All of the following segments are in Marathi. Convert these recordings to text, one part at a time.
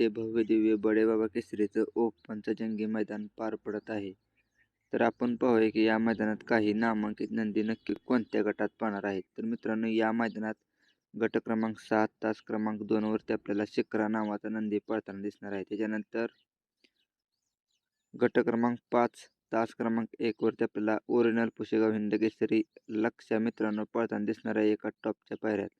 येथे भव्यदिव्य बडेबाबा केसरीचं ओपनचं जंगी मैदान पार पडत आहे. तर आपण पाहूया की या मैदानात काही नामांकित नंदी नक्की कोणत्या गटात पाहणार आहेत? तर मित्रांनो या मैदानात गट क्रमांक सात तास क्रमांक दोनवरती आपल्याला शिखरा नावाचा नंदी पळताना दिसणार आहे. त्याच्यानंतर गट क्रमांक पाच तास क्रमांक एकवरती आपल्याला ओरिजिनल पुशेगाव हिंद केसरी लक्ष्या मित्रांनो पळताना दिसणार आहे एका टॉपच्या पायऱ्यात.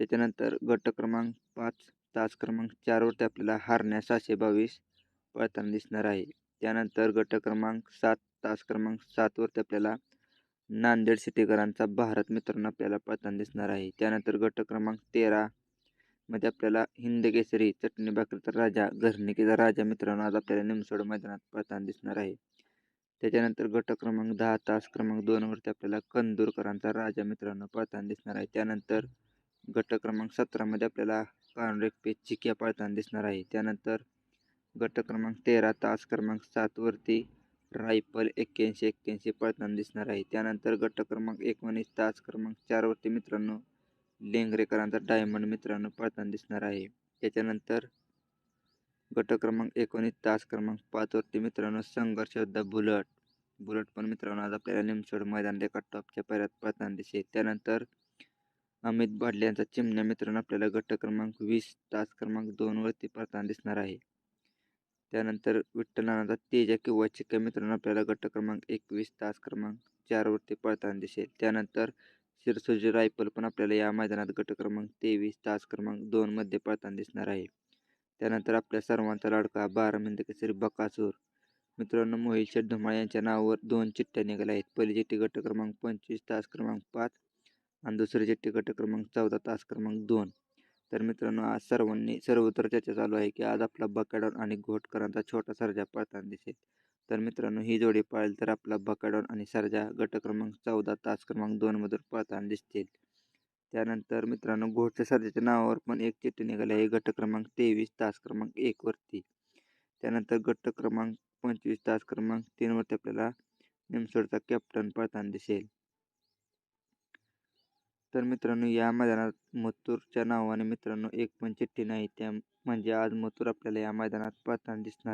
त्याच्यानंतर गट क्रमांक पाच तास क्रमांक चारवरती आपल्याला हारण्या सहाशे बावीस पळताना दिसणार आहे. त्यानंतर गट क्रमांक सात तास क्रमांक सातवरती आपल्याला नांदेड सिटीकरांचा भारत मित्रांनो आपल्याला पळताना दिसणार आहे. त्यानंतर गट क्रमांक तेरा मध्ये आपल्याला हिंद केसरी चटणी भाकरीचा राजा घरणिकेचा राजा मित्रांनो आज आपल्याला निमसोड मैदानात पळताना दिसणार आहे. त्याच्यानंतर गट क्रमांक दहा तास क्रमांक दोनवरती आपल्याला कंदूरकरांचा राजा मित्रांनो पळताना दिसणार आहे. त्यानंतर गट क्रमांक सतरामध्ये आपल्याला कानरेक पे चिक्या पाळताना दिसणार आहे. त्यानंतर गट क्रमांक तेरा तास क्रमांक सातवरती रायफल एक्क्याऐंशी एक्क्याऐंशी पळताना दिसणार आहे. त्यानंतर गट क्रमांक एकोणीस तास क्रमांक चारवरती मित्रांनो लेंगरेकरांचा डायमंड मित्रांनो पळताना दिसणार आहे. त्याच्यानंतर गट क्रमांक एकोणीस तास क्रमांक पाचवरती मित्रांनो संघर्ष द बुलट. बुलट पण मित्रांनो आज आपल्याला निमसोड मैदान एका टॉपच्या पायऱ्यात पळताना दिसेल. त्यानंतर अमित भाडले यांचा चिमण्या मित्रांनो आपल्याला गट क्रमांक वीस तास क्रमांक दोनवरती पडताना दिसणार आहे. त्यानंतर विठ्ठलानाचा तेजा किंवा चिक्का मित्रांनो आपल्याला गट क्रमांक एकवीस तास क्रमांक चारवरती पळताना दिसेल. त्यानंतर शिरसोजी रायफल पण आपल्याला या मैदानात गट क्रमांक तेवीस तास क्रमांक दोनमध्ये पळताना दिसणार आहे. त्यानंतर आपल्या सर्वांचा लाडका बारामिंद केसरी बकासूर. मित्रांनो मोहित शेठ धुमाळ यांच्या नावावर दोन चिठ्ठ्या निघाल्या आहेत. पहिली चिठ्ठी गट क्रमांक पंचवीस तास क्रमांक पाच आणि दुसरी चिठ्ठी गट क्रमांक चौदा तास क्रमांक दोन. तर मित्रांनो आज सर्वांनी सर्वत्र चर्चा चालू आहे की आज आपला बकाडॉन आणि घोटकरांचा छोटा सर्जा पळताना दिसेल. तर मित्रांनो ही जोडी पाळेल तर आपला बकाडॉन आणि सर्जा गट क्रमांक चौदा तास क्रमांक दोनमधून पळताना दिसतील. त्यानंतर मित्रांनो घोटच्या सर्जाच्या नावावर पण एक चिठ्ठी निघाली आहे गट क्रमांक तेवीस तास क्रमांक एकवरती त्यानंतर गट क्रमांक पंचवीस तास क्रमांक तीनवरती आपल्याला निमसोडचा कॅप्टन पळताना दिसेल. तर मित्रांनो या मैदानात मथुरच्या नावाने मित्रांनो एक पण चिठ्ठी नाही. त्या म्हणजे आज मथुर आपल्याला या मैदानात पळताना दिसणार.